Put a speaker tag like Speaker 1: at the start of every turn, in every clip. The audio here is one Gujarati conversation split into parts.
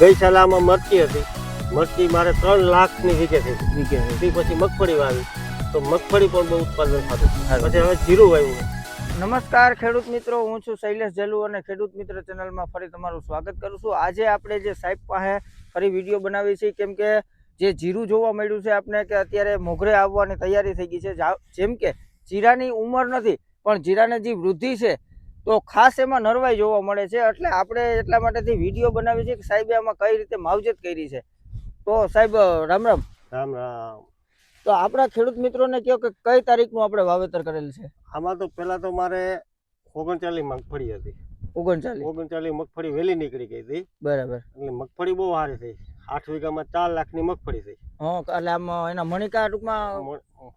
Speaker 1: ગઈ સાલે આમાં મરચી હતી. મરચી મારે ત્રણ લાખની વીઘે થઈ હતી. પછી મગફળી વાવી. તો મગફળી પણ બહુ ઉત્પાદન થતું. પછી હવે જીરું વાવ્યું.
Speaker 2: નમસ્કાર ખેડૂત મિત્રો હું છું શૈલેષ જલુ અને ખેડૂત મિત્ર ચેનલમાં ફરી તમારું સ્વાગત કરું છું. આજે આપણે જે સાહેબ પાસે ફરી વીડિયો બનાવી છે કેમ કે જે જીરું જોવા મળ્યું છે આપણે કે અત્યારે મોઘરે આવવાની તૈયારી થઈ ગઈ છે. જેમ કે જીરાની ઉંમર નથી પણ જીરાને જે વૃદ્ધિ છે તો ખાસ એમાં નરવાઈ જોવા મળે છે. એટલે આપણે એટલા માટેથી વીડિયો બનાવી છે કે સાહેબે આમાં કઈ રીતે માવજત કરી છે. તો સાહેબ રામ રામ.
Speaker 1: રામ રામ.
Speaker 2: તો આપણા ખેડૂત મિત્રોને કહો કે કઈ તારીખનું આપણે વાવેતર કરેલ છે?
Speaker 1: આમાં તો પહેલા તો મારે ઓગણચાલીસ મગફળી હતી.
Speaker 2: ઓગણચાલીસ.
Speaker 1: ઓગણચાલીસ મગફળી વહેલી નીકળી ગઈ હતી.
Speaker 2: બરાબર.
Speaker 1: એટલે મગફળી બહુ સારી થઈ. આઠ વીઘામાં ચાર લાખની મગફળી થઈ.
Speaker 2: હા એટલે આમ એના મણિકા ટૂંકમાં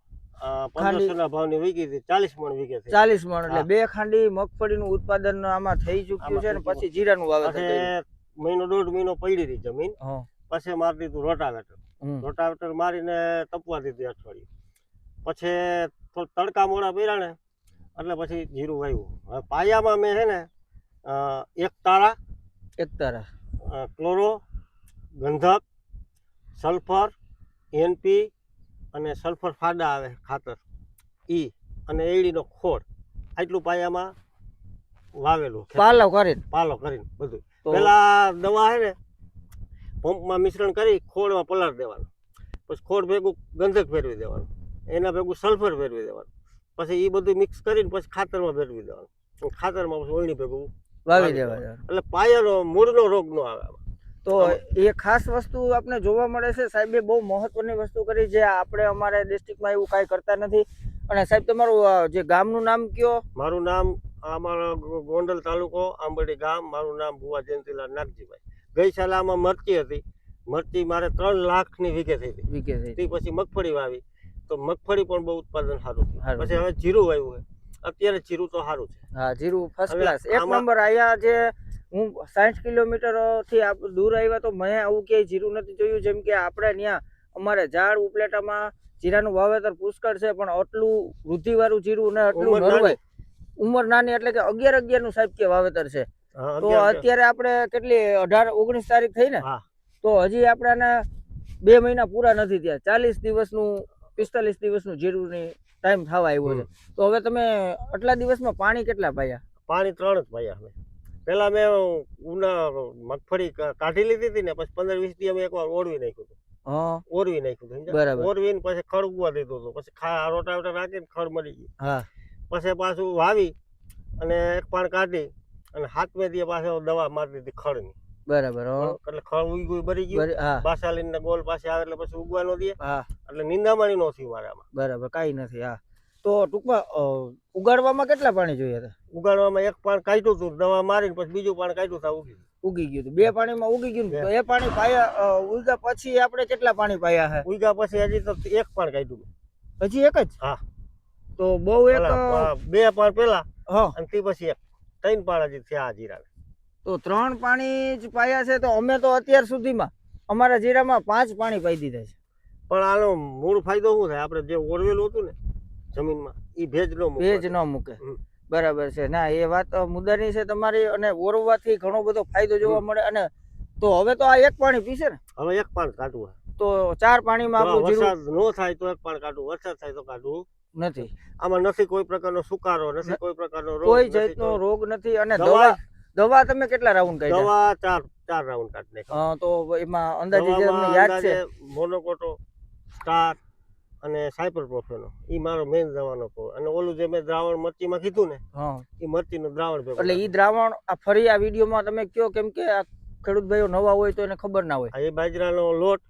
Speaker 1: પંદરસો ના ભાવની વીઘી હતી ચાલીસ મણ થઈ
Speaker 2: ચાલીસ મણ એટલે બે ખાંડી મગફળીનું ઉત્પાદન આમાં થઈ ચૂક્યું છે ને પછી જીરાનું વાવેતર
Speaker 1: પછી મહિનો દોઢ મહિનો પડી રહી જમીન. પછી મારી દીધું રોટાવેટર. રોટાવેટર મારીને તપવા દીધી અઠવાડિયું. પછી થોડ તડકા મોડા પીરા ને એટલે પછી જીરું વાવ્યું હવે પાયામાં મેં છે ને એક તારા
Speaker 2: એક તારા.
Speaker 1: ક્લોરો ગંધક સલ્ફર એનપી અને સલ્ફર ફાડા આવે ખાતર. ઈ અને એડીનો ખોળ. આટલું પાયામાં વાવેલું
Speaker 2: પાલો કરીને.
Speaker 1: પાલો કરીને બધું. પેલા દવા છે ને પંપમાં મિશ્રણ કરી ખોળમાં પલાળ દેવાનું. પછી ખોળ ભેગું ગંધક ફેરવી દેવાનું. એના ભેગું સલ્ફર ફેરવી દેવાનું. પછી એ બધું મિક્સ કરીને પછી ખાતરમાં ફેરવી દેવાનું. ખાતરમાં પછી ઓળણી ભેગું
Speaker 2: વાવી
Speaker 1: દેવાનું. એટલે પાયાનો મૂળનો રોગ ન આવે.
Speaker 2: તો એ ખાસ વસ્તુ આપણે જોવા મળે છે. સાહેબે બહુ મહત્વની વસ્તુ કરી જે આપણે અમારા ડિસ્ટ્રિક્ટમાં એવું કાંઈ કરતા નથી. અને સાહેબ તમારું જે ગામનું નામ કયો?
Speaker 1: મારું નામ અમારો ગોંડલ તાલુકો આંબડી ગામ. મારું નામ ભુવા જયંતિલાલ નાગજીભાઈ. ગઈ સાલે આમાં મરચી હતી. મરચી મારે ત્રણ લાખની વીકે થઈ હતી.
Speaker 2: વીઘે થઈ
Speaker 1: પછી મગફળી વાવી. તો મગફળી પણ બહુ ઉત્પાદન સારું થયું. પછી હવે જીરું વાવ્યું છે. અત્યારે જીરું તો સારું છે.
Speaker 2: હા જીરું ફર્સ્ટ ક્લાસ એક નંબર અહીંયા જે હું સાઠ કિલોમીટરથી આપ- દૂર આવ્યા તો મેં આવું ક્યાંય જીરું નથી જોયું. જેમ કે આપણે ત્યાં અમારે ઝાડ ઉપલેટામાં જીરાનું વાવેતર પુષ્કળ છે પણ આટલું વૃદ્ધિવાળું જીરું ને આટલું
Speaker 1: ઉંમર નાની.
Speaker 2: ઉંમર નાની એટલે કે અગિયાર અગિયારનું સાહેબ કે વાવેતર છે. તો અત્યારે આપણે કેટલી અઢાર ઓગણીસ તારીખ થઈ ને? તો હજી આપણે બે મહિના પૂરા નથી થયા. ચાલીસ દિવસનું પિસ્તાલીસ દિવસનું જીરુંની ટાઈમ થવા આવ્યો છે. તો હવે તમે આટલા દિવસમાં પાણી કેટલા પાયા?
Speaker 1: પાણી ત્રણ જ પાયા પેલા મેં ઉના મગફળી કાઢી લીધી હતી ને પછી પંદર વીસ દી અમે એકવાર ઓરવી નાખ્યું હતું.
Speaker 2: હા.
Speaker 1: ઓરવી નાખ્યું હતું
Speaker 2: ઓરવી
Speaker 1: ને પછી ખડ ઉગવા દીધું હતું. પછી ખા વોટા રાખીને ખડ મળી ગયું. પછી પાછું વાવી અને એક પાણ કાઢી અને હાથમે દી પાછો દવા મારી દીધી ખડની.
Speaker 2: બરાબર
Speaker 1: એટલે ખડ ઉગ્યું બરી ગયું. બાસાલીન ને ગોલ પાસે આવે એટલે પછી ઉગવા નો દે એટલે નિંદામણી નો થયું મારે
Speaker 2: બરાબર કઈ નથી હા. તો ટૂંકમાં ઉગાડવામાં કેટલા પાણી જોઈએ હતા?
Speaker 1: ઉગાડવામાં એક પાણ કાઢ્યું હતું દવા મારીને પછી બીજું પાણ કાઢ્યું તા ઉગી
Speaker 2: ઉગી ગયું હતું. બે પાણીમાં ઉગી ગયું તો એ પાણી પાયા ઉગ્યા પછી આપણે કેટલા પાણી પાયા હે?
Speaker 1: ઉગ્યા પછી હજી તો એક પાણ કાઢ્યું
Speaker 2: હજી એક જ?
Speaker 1: હા.
Speaker 2: તો બહુ એક
Speaker 1: બે પાણ પેલા
Speaker 2: હા.
Speaker 1: અને તે પછી એક. ત્રણ પાણ હજી થયા આ જીરાને.
Speaker 2: તો ત્રણ પાણી જ પાયા છે તો અમે તો અત્યાર સુધીમાં અમારા જીરામાં પાંચ પાણી પાઈ દીધા છે.
Speaker 1: પણ આનો મૂળ ફાયદો શું થાય? આપણે જે ઓળવેલું હતું ને જમીનમાં. એ ભેજ નો
Speaker 2: ભેજ ન મૂકે. બરાબર છે. ના એ વાત મુદ્દાની છે તમારી અને ઓરવાથી ઘણો બધો ફાયદો જોવા મળે અને તો હવે તો આ એક પાણી પીશે ને?
Speaker 1: હવે એક પાણી કાઢવું
Speaker 2: તો ચાર પાણીમાં આપણું
Speaker 1: વરસાદ નો થાય તો એક પાણી કાઢવું. વરસાદ થાય તો કાઢવું.
Speaker 2: નથી.
Speaker 1: આમાં નથી કોઈ પ્રકારનો સુકારો નથી કોઈ પ્રકારનો રોગ
Speaker 2: કોઈ જાતનો રોગ નથી અને
Speaker 1: દવા-
Speaker 2: દવા તમે કેટલા રાઉન્ડ કાઢ્યા?
Speaker 1: દવા ચાર ચાર રાઉન્ડ કાઢી
Speaker 2: હા તો એમાં અંદાજે યાદ છે?
Speaker 1: મોનોકોટો સ્ટાર અને સાયપર પ્રોફેનો એ મારો મેઇન દવાનો કો અને ઓલું જે મેં દ્રાવણ મરચીમાં કીધું ને એ મરચીનું દ્રાવણ ભેગું
Speaker 2: એટલે એ દ્રાવણ આ ફરી આ વિડીયોમાં તમે કયો કેમ કે આ ખેડૂત ભાઈઓ નવા હોય તો એને ખબર ના હોય.
Speaker 1: એ બાજરાનો લોટ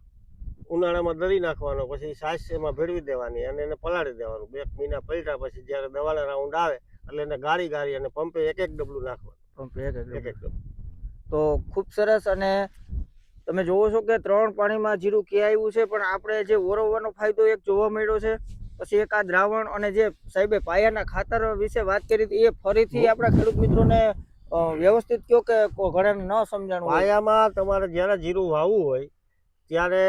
Speaker 1: ઉનાળામાં દળી નાખવાનો પછી સાસ એમાં ભેળવી દેવાની અને એને પલાળી દેવાનું. બે મહિના પલટા પછી જ્યારે દવાના રાઉન્ડ આવે એટલે એને ગાળી ગાળી અને પંપે એક એક ડબલું નાખવાનું.
Speaker 2: પંપ એક એક
Speaker 1: ડબલું.
Speaker 2: તો ખૂબ સરસ અને તમે જોવો છો કે ત્રણ પાણીમાં જીરું ક્યાં આવ્યું છે પણ આપણે જે ઓરવવાનો ફાયદો એક જોવા મળ્યો છે પછી એક આ દ્રાવણ અને જે સાહેબે પાયાના ખાતર વિશે વાત કરી હતી એ ફરીથી આપણા ખેડૂત મિત્રોને વ્યવસ્થિત કયો કે ઘણાને ન સમજાણું.
Speaker 1: પાયામાં તમારે જ્યારે જીરું વાવવું હોય ત્યારે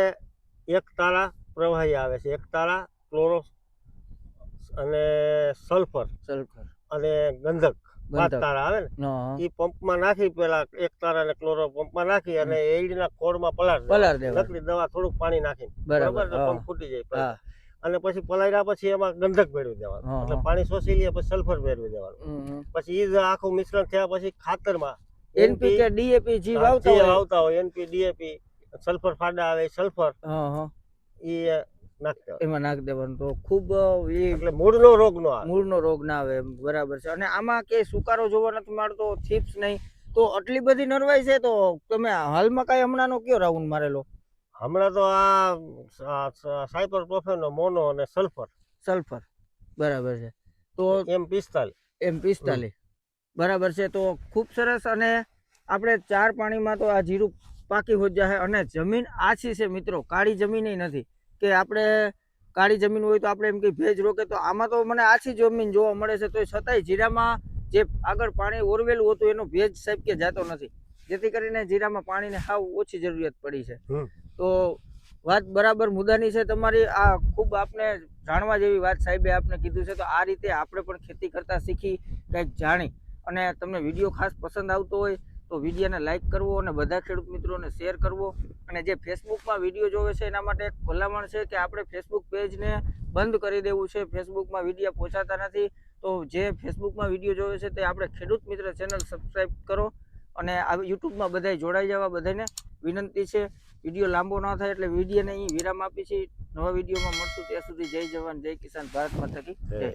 Speaker 1: એક તારા પ્રવાહી આવે છે એક તારા ક્લોરો અને સલ્ફર
Speaker 2: સલ્ફર
Speaker 1: અને ગંધક પાંચ તારા આવે ને? એ પંપમાં નાખી પેલા એક તારા ને ક્લોરો પંપમાં નાખી અને એડીના ખોળમાં પલાળ
Speaker 2: પલાળ.
Speaker 1: દેવાનું. દવા થોડુંક પાણી નાખી
Speaker 2: બરાબર
Speaker 1: પંપ ફૂટી જાય. અને પછી પલાળ્યા પછી એમાં ગંધક ભેળવી દેવાનું. એટલે પાણી શોષી લે પછી સલ્ફર ભેળવી દેવાનું. પછી ઈ આખું મિશ્રણ થયા પછી ખાતરમાં
Speaker 2: એનપીકે ડીએપી જી વાવતા હોય.
Speaker 1: વાવતા હોય એનપી ડીએપી સલ્ફર ફાડા આવે સલ્ફર એ હોય
Speaker 2: એમાં નાખ દેવાનું તો ખૂબ
Speaker 1: એટલે મૂળનો રોગ નો
Speaker 2: મૂળનો રોગ ના આવે બરાબર છે. અને આમાં કે સુકારો જોવા નથી મળતો થીપ્સ નહીં. તો આટલી બધી નરવાઈ છે તો તમે હાલમાં કઈ હમણાંનો કયો રાઉન્ડ મારેલો?
Speaker 1: હમણાં તો આ સાયપર પ્રોફેનો મોનો અને સલ્ફર.
Speaker 2: સલ્ફર બરાબર છે. તો
Speaker 1: એમ પિસ્તાલીસ.
Speaker 2: એમ પિસ્તાલીસ. બરાબર છે. તો ખૂબ સરસ અને આપણે ચાર પાણીમાં તો આ જીરું પાકી હોત જાય અને જમીન આછી છે મિત્રો કાળી જમીન નથી. કે આપણે કાળી જમીન હોય તો આપણે એમ કે ભેજ રોકે તો આમાં તો મને આછી જમીન જોવા મળે છે તો છતાંય જીરામાં જે આગળ પાણી ઓરવેલું હતું એનો ભેજ સાહેબ કે જાતો નથી. જેથી કરીને જીરામાં પાણીને હાવ ઓછી જરૂરિયાત પડી છે. તો વાત બરાબર મુદ્દાની છે તમારી. આ ખૂબ આપને જાણવા જેવી વાત સાહેબે આપને કીધું છે તો આ રીતે આપણે પણ ખેતી કરતા શીખી કંઈક જાણી. અને તમને વીડિયો ખાસ પસંદ આવતો હોય તો વિડીયોને લાઇક કરવો અને બધા ખેડૂત મિત્રોને શેર કરવો. અને જે ફેસબુકમાં વીડિયો જોવે છે, એના માટે એક ભલામણ છે કે આપણે ફેસબુક પેજને બંધ કરી દેવું છે. ફેસબુકમાં વીડિયો પહોંચાતા નથી. તો જે ફેસબુકમાં વીડિયો જોવે છે, તે આપણે ખેડૂત મિત્ર ચેનલ સબસ્ક્રાઈબ કરો. અને આ યુટ્યુબમાં બધાય જોડાઈ જવા બધાને વિનંતી છે. વીડિયો લાંબો ન થાય એટલે વિડીયોને અહીં વિરામ આપી છે નવા વિડીયોમાં મળશું ત્યાં સુધી. જય જવાન, જય કિસાન ભારતમાં થકી જય.